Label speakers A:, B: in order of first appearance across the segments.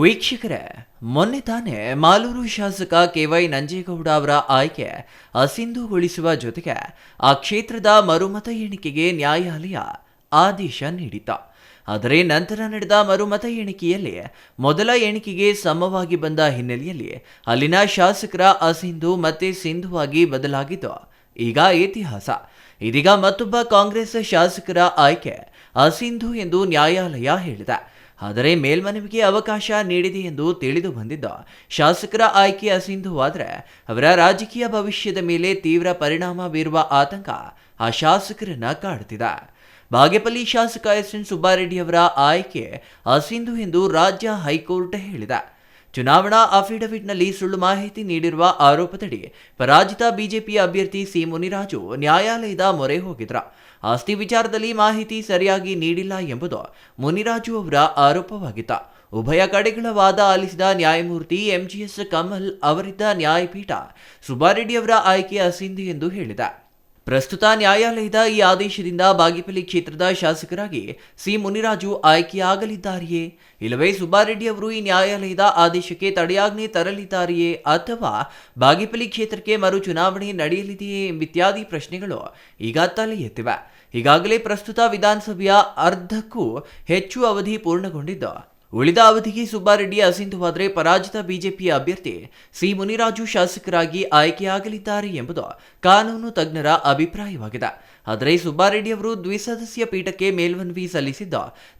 A: ವೀಕ್ಷಕರೇ, ಮೊನ್ನೆ ತಾನೇ ಮಾಲೂರು ಶಾಸಕ ಕೆವೈ ನಂಜೇಗೌಡ ಅವರ ಆಯ್ಕೆ ಅಸಿಂಧುಗೊಳಿಸುವ ಜೊತೆಗೆ ಆ ಕ್ಷೇತ್ರದ ಮರುಮತ ಎಣಿಕೆಗೆ ನ್ಯಾಯಾಲಯ ಆದೇಶ ನೀಡಿತ. ಆದರೆ ನಂತರ ನಡೆದ ಮರುಮತ ಎಣಿಕೆಯಲ್ಲಿ ಮೊದಲ ಎಣಿಕೆಗೆ ಸಮವಾಗಿ ಬಂದ ಹಿನ್ನೆಲೆಯಲ್ಲಿ ಅಲ್ಲಿನ ಶಾಸಕರ ಅಸಿಂಧು ಮತ್ತೆ ಸಿಂಧುವಾಗಿ ಬದಲಾಗಿದ್ದು ಈಗ ಇತಿಹಾಸ. ಇದೀಗ ಮತ್ತೊಬ್ಬ ಕಾಂಗ್ರೆಸ್ ಶಾಸಕರ ಆಯ್ಕೆ ಅಸಿಂಧು ಎಂದು ನ್ಯಾಯಾಲಯ ಹೇಳಿದೆ. ಆದರೆ ಮೇಲ್ಮನವಿಗೆ ಅವಕಾಶ ನೀಡಿದೆ ಎಂದು ತಿಳಿದು ಬಂದಿದ್ದ ಶಾಸಕರ ಆಯ್ಕೆ ಅಸಿಂಧುವಾದರೆ ಅವರ ರಾಜಕೀಯ ಭವಿಷ್ಯದ ಮೇಲೆ ತೀವ್ರ ಪರಿಣಾಮ ಬೀರುವ ಆತಂಕ ಆ ಶಾಸಕರನ್ನ ಕಾಡುತ್ತಿದೆ. ಬಾಗೇಪಲ್ಲಿ ಶಾಸಕ ಎಸ್ ಎನ್ ಸುಬ್ಬಾರೆಡ್ಡಿ ಅವರ ಆಯ್ಕೆ ಅಸಿಂಧು ಎಂದು ರಾಜ್ಯ ಹೈಕೋರ್ಟ್ ಹೇಳಿದೆ. ಚುನಾವಣಾ ಅಫಿಡವಿಟ್ನಲ್ಲಿ ಸುಳ್ಳು ಮಾಹಿತಿ ನೀಡಿರುವ ಆರೋಪದಡಿ ಪರಾಜಿತ ಬಿಜೆಪಿ ಅಭ್ಯರ್ಥಿ ಸಿ ಮುನಿರಾಜು ನ್ಯಾಯಾಲಯದ ಮೊರೆ ಹೋಗಿದ್ರ. ಆಸ್ತಿ ವಿಚಾರದಲ್ಲಿ ಮಾಹಿತಿ ಸರಿಯಾಗಿ ನೀಡಿಲ್ಲ ಎಂಬುದು ಮುನಿರಾಜು ಅವರ ಆರೋಪವಾಗಿತ್ತ. ಉಭಯ ಕಡೆಗಳ ವಾದ ಆಲಿಸಿದ ನ್ಯಾಯಮೂರ್ತಿ ಎಂಜಿಎಸ್ ಕಮಲ್ ಅವರಿದ್ದ ನ್ಯಾಯಪೀಠ ಸುಬ್ಬಾರೆಡ್ಡಿಯವರ ಆಯ್ಕೆ ಅಸಿಂಧು ಎಂದು ಹೇಳಿದೆ. ಪ್ರಸ್ತುತ ನ್ಯಾಯಾಲಯದ ಈ ಆದೇಶದಿಂದ ಬಾಗೇಪಲ್ಲಿ ಕ್ಷೇತ್ರದ ಶಾಸಕರಾಗಿ ಸಿ ಮುನಿರಾಜು ಆಯ್ಕೆಯಾಗಲಿದ್ದಾರೆಯೇ? ಇಲ್ಲವೇ ಸುಬ್ಬಾರೆಡ್ಡಿ ಅವರು ಈ ನ್ಯಾಯಾಲಯದ ಆದೇಶಕ್ಕೆ ತಡೆಯಾಜ್ಞೆ ತರಲಿದ್ದಾರೆಯೇ? ಅಥವಾ ಬಾಗೇಪಲ್ಲಿ ಕ್ಷೇತ್ರಕ್ಕೆ ಮರು ಚುನಾವಣೆ ನಡೆಯಲಿದೆಯೇ ಎಂಬಿತ್ಯಾದಿ ಪ್ರಶ್ನೆಗಳು ಈಗ ತಲೆ ಎತ್ತಿವೆ. ಈಗಾಗಲೇ ಪ್ರಸ್ತುತ ವಿಧಾನಸಭೆಯ ಅರ್ಧಕ್ಕೂ ಹೆಚ್ಚು ಅವಧಿ ಪೂರ್ಣಗೊಂಡಿದ್ದು. ಉಳಿದ ಅವಧಿಗೆ ಸುಬ್ಬಾರೆಡ್ಡಿ ಅಸಿಂಧುವಾದರೆ ಪರಾಜಿತ ಬಿಜೆಪಿ ಅಭ್ಯರ್ಥಿ ಸಿ ಮುನಿರಾಜು ಶಾಸಕರಾಗಿ ಆಯ್ಕೆಯಾಗಲಿದ್ದಾರೆ ಎಂಬುದು ಕಾನೂನು ತಜ್ಞರ ಅಭಿಪ್ರಾಯವಾಗಿದೆ. ಆದರೆ ಸುಬ್ಬಾರೆಡ್ಡಿ ಅವರು ದ್ವಿಸದಸ್ಯ ಪೀಠಕ್ಕೆ ಮೇಲ್ಮನವಿ ಸಲ್ಲಿಸಿದ್ದ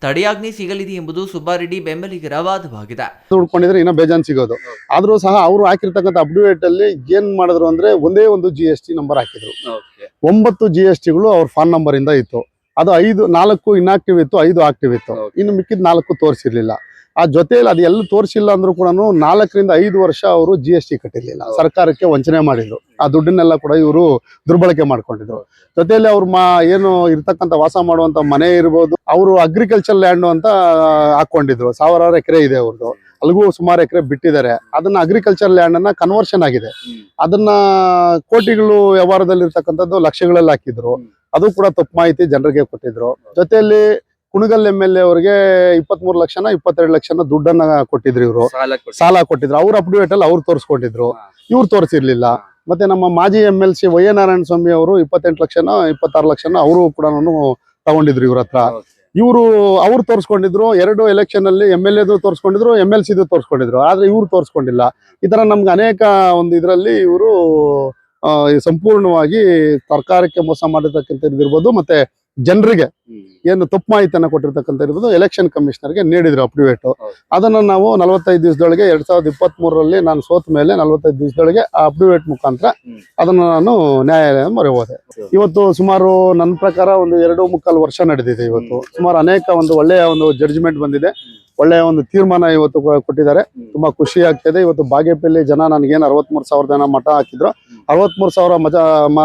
A: ತಡೆಯಾಜ್ಞೆ ಸಿಗಲಿದೆ ಎಂಬುದು ಸುಬ್ಬಾರೆಡ್ಡಿ ಬೆಂಬಲಿಗರ ವಾದವಾಗಿದೆ.
B: ಉಳ್ಕೊಂಡಿದ್ರೆ ಇನ್ನೂ ಬೇಜಾನ್ ಸಿಗೋದು. ಆದರೂ ಸಹ ಅವರು ಹಾಕಿರ್ತಕ್ಕಂಥ ಅಪ್ಡೇಟ್ ಅಲ್ಲಿ ಏನ್ ಮಾಡಿದ್ರು ಅಂದ್ರೆ ಒಂದೇ ಒಂದು ಜಿ ಎಸ್ ಟಿ ನಂಬರ್ ಹಾಕಿದ್ರು. ಒಂಬತ್ತು ಜಿ ಎಸ್ ಟಿಗಳು ಅವ್ರ ಫಾನ್ ನಂಬರ್ ಇಂದ ಇತ್ತು. ಅದು ಐದು ನಾಲ್ಕು ಇನ್ಆಕ್ಟಿವ್ ಇತ್ತು ಐದು ಆಕ್ಟಿವ್ ಇತ್ತು. ಇನ್ನು ಮಿಕ್ಕಿದ ನಾಲ್ಕು ತೋರಿಸಿರ್ಲಿಲ್ಲ. ಆ ಜೊತೆಯಲ್ಲಿ ಅದು ಎಲ್ಲ ತೋರಿಸಿಲ್ಲ ಅಂದ್ರೂ ಕೂಡ ನಾಲ್ಕರಿಂದ ಐದು ವರ್ಷ ಅವರು ಜಿ ಎಸ್ ಟಿ ಕಟ್ಟಿರ್ಲಿಲ್ಲ. ಸರ್ಕಾರಕ್ಕೆ ವಂಚನೆ ಮಾಡಿದ್ರು. ಆ ದುಡ್ಡನ್ನೆಲ್ಲ ಕೂಡ ಇವರು ದುರ್ಬಳಕೆ ಮಾಡ್ಕೊಂಡಿದ್ರು. ಜೊತೆಯಲ್ಲಿ ಅವ್ರು ಮಾ ಏನು ಇರ್ತಕ್ಕಂಥ ವಾಸ ಮಾಡುವಂತ ಮನೆ ಇರ್ಬೋದು ಅವರು ಅಗ್ರಿಕಲ್ಚರ್ ಲ್ಯಾಂಡ್ ಅಂತ ಹಾಕೊಂಡಿದ್ರು. ಸಾವಿರಾರು ಎಕರೆ ಇದೆ ಅವ್ರದ್ದು ಅಲ್ಲಿಗೂ ಸುಮಾರು ಎಕರೆ ಬಿಟ್ಟಿದ್ದಾರೆ. ಅದನ್ನ ಅಗ್ರಿಕಲ್ಚರ್ ಲ್ಯಾಂಡ್ ಅನ್ನ ಕನ್ವರ್ಷನ್ ಆಗಿದೆ. ಅದನ್ನ ಕೋಟಿಗಳು ವ್ಯವಹಾರದಲ್ಲಿ ಇರ್ತಕ್ಕಂಥದ್ದು ಲಕ್ಷಗಳಲ್ಲಿ ಹಾಕಿದ್ರು. ಅದು ಕೂಡ ತಪ್ಪು ಮಾಹಿತಿ ಜನರಿಗೆ ಕೊಟ್ಟಿದ್ರು. ಜೊತೆಯಲ್ಲಿ ಕುಣಗಲ್ ಎಂ ಎಲ್ ಎ ಅವರಿಗೆ ಇಪ್ಪತ್ಮೂರು ಲಕ್ಷನ ಇಪ್ಪತ್ತೆರಡು ಲಕ್ಷನ ದುಡ್ಡನ್ನ ಕೊಟ್ಟಿದ್ರು ಇವರು.
C: ಸಾಲ
B: ಕೊಟ್ಟಿದ್ರು. ಅವ್ರ ಅಪ್ಡೇಟ್ ಅಲ್ಲಿ ಅವ್ರು ತೋರಿಸ್ಕೊಂಡಿದ್ರು. ಇವ್ರು ತೋರಿಸಿರ್ಲಿಲ್ಲ. ಮತ್ತೆ ನಮ್ಮ ಮಾಜಿ M L C Y A Narayana Swamy ಅವರು ಇಪ್ಪತ್ತೆಂಟು ಲಕ್ಷನ ಇಪ್ಪತ್ತಾರು ಲಕ್ಷನ ಅವರು ಕೂಡ ತಗೊಂಡಿದ್ರು ಇವ್ರ ಹತ್ರ. ಇವರು ಅವ್ರು ತೋರಿಸ್ಕೊಂಡಿದ್ರು, ಎರಡು ಎಲೆಕ್ಷನ್ ಅಲ್ಲಿ ಎಂ ಎಲ್ ಎದು ತೋರಿಸ್ಕೊಂಡಿದ್ರು ಎಂ ಎಲ್ ಸಿದು ತೋರಿಸ್ಕೊಂಡಿದ್ರು. ಆದ್ರೆ ಇವ್ರು ತೋರಿಸ್ಕೊಂಡಿಲ್ಲ. ಈ ತರ ನಮ್ಗೆ ಅನೇಕ ಒಂದು ಇದರಲ್ಲಿ ಇವರು ಸಂಪೂರ್ಣವಾಗಿ ಸರ್ಕಾರಕ್ಕೆ ಮೋಸ ಮಾಡಿರ್ತಕ್ಕಂಥದ್ದು ಇರ್ಬೋದು ಮತ್ತೆ ಜನರಿಗೆ. ಏನು ತಪ್ಪು ಮಾಹಿತಿಯನ್ನು ಕೊಟ್ಟಿರ್ತಕ್ಕಂಥ ಇರ್ಬೋದು ಎಲೆಕ್ಷನ್ ಕಮಿಷನರ್ಗೆ ನೀಡಿದ್ರು
C: ಅಪ್ಡಿವೇಟ್
B: ಅದನ್ನು ನಾವು ನಲವತ್ತೈದು ದಿವಸದೊಳಗೆ ಎರಡ್ ಸಾವಿರದ ಇಪ್ಪತ್ತ್ ಮೂರರಲ್ಲಿ ನಾನು ಸೋತ ಮೇಲೆ ನಲವತ್ತೈದು ದಿವಸದೊಳಗೆ ಆ ಅಪ್ಡಿವೇಟ್ ಮುಖಾಂತರ
C: ಅದನ್ನು
B: ಅದನ್ನ ನಾನು ನ್ಯಾಯಾಲಯ ಮೊರೆ ಹೋದೆ. ಇವತ್ತು ಸುಮಾರು ನನ್ನ ಪ್ರಕಾರ ಒಂದು ಎರಡು ಮುಕ್ಕಾಲು ವರ್ಷ ನಡೆದಿದೆ ಇವತ್ತು. ಸುಮಾರು ಅನೇಕ ಒಂದು ಒಳ್ಳೆಯ ಒಂದು ಜಡ್ಜ್ಮೆಂಟ್ ಬಂದಿದೆ. ಒಳ್ಳೆಯ ಒಂದು ತೀರ್ಮಾನ ಇವತ್ತು ಕೊಟ್ಟಿದ್ದಾರೆ. ತುಂಬಾ ಖುಷಿ ಆಗ್ತಿದೆ ಇವತ್ತು ಬಾಗೇಪಲ್ಲಿ ಜನ ನನಗೇನು ಅರವತ್ಮೂರು ಸಾವಿರ ಜನ ಮಠ ಹಾಕಿದ್ರು. ಅರವತ್ಮೂರು ಸಾವಿರ ಮತ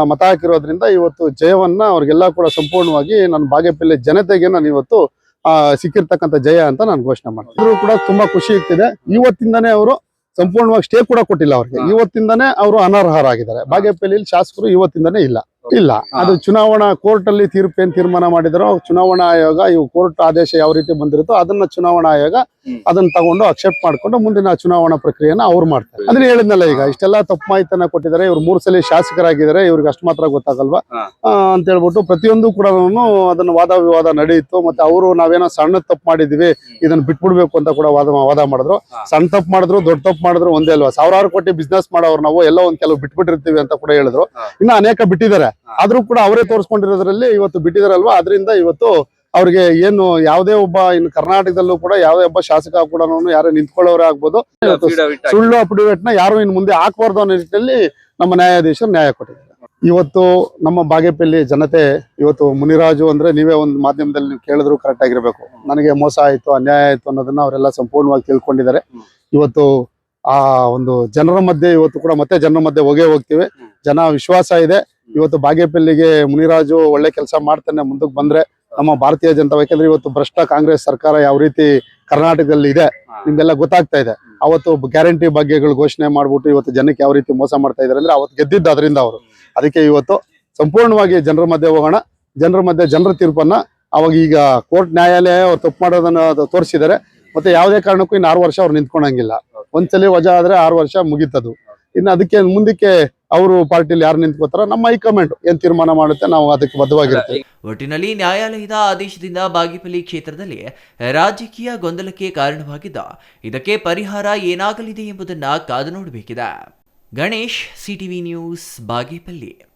B: ಮತ ಹಾಕಿರೋದ್ರಿಂದ ಇವತ್ತು ಜಯವನ್ನ ಅವ್ರಿಗೆಲ್ಲ ಕೂಡ ಸಂಪೂರ್ಣವಾಗಿ ನನ್ನ ಬಾಗೇಪಲ್ಲಿ ಜನತೆಗೆ ನಾನು ಇವತ್ತು ಆ, ಸಿಕ್ಕಿರ್ತಕ್ಕಂಥ ಜಯ ಅಂತ ನಾನು ಘೋಷಣೆ ಮಾಡ್ತೀನಿ. ಇದ್ರೂ ಕೂಡ ತುಂಬಾ ಖುಷಿ ಇರ್ತಿದೆ ಇವತ್ತಿಂದಾನೇ ಅವರು ಸಂಪೂರ್ಣವಾಗಿ ಸ್ಟೇ ಕೂಡ ಕೊಟ್ಟಿಲ್ಲ ಅವ್ರಿಗೆ. ಇವತ್ತಿಂದನೇ ಅವರು ಅನರ್ಹರಾಗಿದ್ದಾರೆ. ಬಾಗೇಪಲ್ಲಿಯಲ್ಲಿ ಶಾಸಕರು ಇವತ್ತಿಂದಾನೇ ಇಲ್ಲ. ಇಲ್ಲ. ಅದು ಚುನಾವಣಾ ಕೋರ್ಟ್ ಅಲ್ಲಿ ತೀರ್ಪು ಏನ್ ತೀರ್ಮಾನ ಮಾಡಿದ್ರು ಚುನಾವಣಾ ಆಯೋಗ ಇವು ಕೋರ್ಟ್ ಆದೇಶ ಯಾವ ರೀತಿ ಬಂದಿರುತ್ತೋ ಅದನ್ನ ಚುನಾವಣಾ ಆಯೋಗ ಅದನ್ನ ತಗೊಂಡು ಅಕ್ಸೆಪ್ಟ್ ಮಾಡ್ಕೊಂಡು ಮುಂದಿನ ಚುನಾವಣಾ ಪ್ರಕ್ರಿಯೆನ ಅವ್ರು ಮಾಡ್ತಾರೆ. ಅದನ್ನ ಹೇಳಿದ್ನಲ್ಲ ಈಗ ಇಷ್ಟೆಲ್ಲ ತಪ್ಪು ಮಾಹಿತಿಯನ್ನ ಕೊಟ್ಟಿದ್ದಾರೆ ಇವ್ರು ಮೂರ್ ಸಲ ಶಾಸಕರಾಗಿದ್ದಾರೆ ಇವ್ರಿಗೆ ಅಷ್ಟು ಮಾತ್ರ ಗೊತ್ತಾಗಲ್ವಾ. ಅಂತ ಹೇಳ್ಬಿಟ್ಟು ಪ್ರತಿಯೊಂದು ಕೂಡ ಅದನ್ನ ವಾದ ವಿವಾದ ನಡೆಯಿತು ಮತ್ತೆ ಅವರು ನಾವೇನೋ ಸಣ್ಣ ತಪ್ಪು ಮಾಡಿದೀವಿ ಇದನ್ನ ಬಿಟ್ಬಿಡ್ಬೇಕು ಅಂತ ಕೂಡ ವಾದ ವಾದ ಮಾಡಿದ್ರು. ಸಣ್ಣ ತಪ್ಪು ಮಾಡಿದ್ರು ದೊಡ್ಡ ತಪ್ಪು ಮಾಡಿದ್ರು ಒಂದೇ ಅಲ್ವಾ? ಸಾವಿರಾರು ಕೋಟಿ ಬಿಸ್ನೆಸ್ ಮಾಡೋರು ನಾವು ಎಲ್ಲ ಒಂದ್ ಕೆಲವು ಬಿಟ್ಬಿಟ್ಟಿರ್ತೀವಿ ಅಂತ ಕೂಡ ಹೇಳಿದ್ರು. ಇನ್ನ ಅನೇಕ ಬಿಟ್ಟಿದ್ದಾರೆ. ಆದ್ರೂ ಕೂಡ ಅವರೇ ತೋರಿಸ್ಕೊಂಡಿರೋದ್ರಲ್ಲಿ ಇವತ್ತು ಬಿಟ್ಟಿದಾರಲ್ವಾ? ಅದರಿಂದ ಇವತ್ತು ಅವ್ರಿಗೆ ಏನು ಯಾವುದೇ ಒಬ್ಬ ಇನ್ನು ಕರ್ನಾಟಕದಲ್ಲೂ ಕೂಡ ಯಾವುದೇ ಒಬ್ಬ ಶಾಸಕ ಕೂಡ ಯಾರೇ ನಿಂತ್ಕೊಳ್ಳೋರೇ ಆಗ್ಬೋದು. ಸುಳ್ಳು ಅಫಿಡವಿಟ್ನ ಯಾರು ಇನ್ ಮುಂದೆ ಹಾಕಬಾರ್ದು ಅನ್ನೋ ನಿಟ್ಟಿನಲ್ಲಿ ನಮ್ಮ ನ್ಯಾಯಾಧೀಶರು ನ್ಯಾಯ ಕೊಟ್ಟಿದ್ದಾರೆ. ಇವತ್ತು ನಮ್ಮ ಬಾಗೇಪಲ್ಲಿ ಜನತೆ ಇವತ್ತು ಮುನಿರಾಜು ಅಂದ್ರೆ ನೀವೇ ಒಂದು ಮಾಧ್ಯಮದಲ್ಲಿ ನೀವು ಕೇಳಿದ್ರು ಕರೆಕ್ಟ್ ಆಗಿರ್ಬೇಕು. ನನಗೆ ಮೋಸ ಆಯ್ತು ಅನ್ಯಾಯ ಆಯ್ತು ಅನ್ನೋದನ್ನ ಅವರೆಲ್ಲ ಸಂಪೂರ್ಣವಾಗಿ ತಿಳ್ಕೊಂಡಿದ್ದಾರೆ. ಇವತ್ತು ಆ ಒಂದು ಜನರ ಮಧ್ಯೆ ಇವತ್ತು ಕೂಡ ಮತ್ತೆ ಜನರ ಮಧ್ಯೆ ಹೋಗೇ ಹೋಗ್ತೀವಿ. ಜನ ವಿಶ್ವಾಸ ಇದೆ. ಇವತ್ತು ಬಾಗೇಪಲ್ಲಿಗೆ ಮುನಿರಾಜು ಒಳ್ಳೆ ಕೆಲಸ ಮಾಡ್ತಾನೆ ಮುಂದಕ್ಕೆ ಬಂದ್ರೆ ನಮ್ಮ ಭಾರತೀಯ ಜನತಾ ಯಾಕಂದ್ರೆ ಇವತ್ತು ಭ್ರಷ್ಟ ಕಾಂಗ್ರೆಸ್ ಸರ್ಕಾರ ಯಾವ ರೀತಿ ಕರ್ನಾಟಕದಲ್ಲಿ ಇದೆ. ನಿಮ್ಗೆಲ್ಲ ಗೊತ್ತಾಗ್ತಾ ಇದೆ. ಅವತ್ತು ಗ್ಯಾರಂಟಿ ಬಗ್ಗೆಗಳು ಘೋಷಣೆ ಮಾಡ್ಬಿಟ್ಟು ಇವತ್ತು ಜನಕ್ಕೆ ಯಾವ ರೀತಿ ಮೋಸ ಮಾಡ್ತಾ ಇದಾರೆ ಅಂದ್ರೆ ಅವತ್ತು ಗೆದ್ದಿದ್ದು ಅದರಿಂದ ಅವರು. ಅದಕ್ಕೆ ಇವತ್ತು ಸಂಪೂರ್ಣವಾಗಿ ಜನರ ಮಧ್ಯೆ ಹೋಗೋಣ ಜನರ ಮಧ್ಯೆ ಜನರ ತೀರ್ಪನ್ನ ಅವಾಗ ಈಗ ಕೋರ್ಟ್ ನ್ಯಾಯಾಲಯ ಅವ್ರು ತಪ್ಪು ಮಾಡೋದನ್ನ ತೋರಿಸಿದ್ದಾರೆ. ಮತ್ತೆ ಯಾವುದೇ ಕಾರಣಕ್ಕೂ ಇನ್ನು ಆರು ವರ್ಷ ಅವ್ರು ನಿಂತ್ಕೊಳಂಗಿಲ್ಲ ಒಂದ್ಸಲಿ ವಜಾ ಆದ್ರೆ ಆರು ವರ್ಷ ಮುಗೀತದು. ಇನ್ನು ಅದಕ್ಕೆ ಮುಂದಕ್ಕೆ ಅವರು ಪಾರ್ಟಿಲಿ ಯಾರು ನಿಂತ್ಕೋತಾರ ನಮ್ಮ ಹೈಕಮಾಂಡ್ ಏನ್ ತೀರ್ಮಾನ ಮಾಡುತ್ತೆ ನಾವು ಅದಕ್ಕೆ ಬದ್ಧವಾಗಿರ್ತೀವಿ.
A: ಒಟ್ಟಿನಲ್ಲಿ ನ್ಯಾಯಾಲಯದ ಆದೇಶದಿಂದ ಬಾಗಿಪಲ್ಲಿ ಕ್ಷೇತ್ರದಲ್ಲಿ ರಾಜಕೀಯ ಗೊಂದಲಕ್ಕೆ ಕಾರಣವಾಗಿದ್ದ ಇದಕ್ಕೆ ಪರಿಹಾರ ಏನಾಗಲಿದೆ ಎಂಬುದನ್ನ ಕಾದು ನೋಡಬೇಕಿದೆ. Ganesh, CTV news, Bagepalli.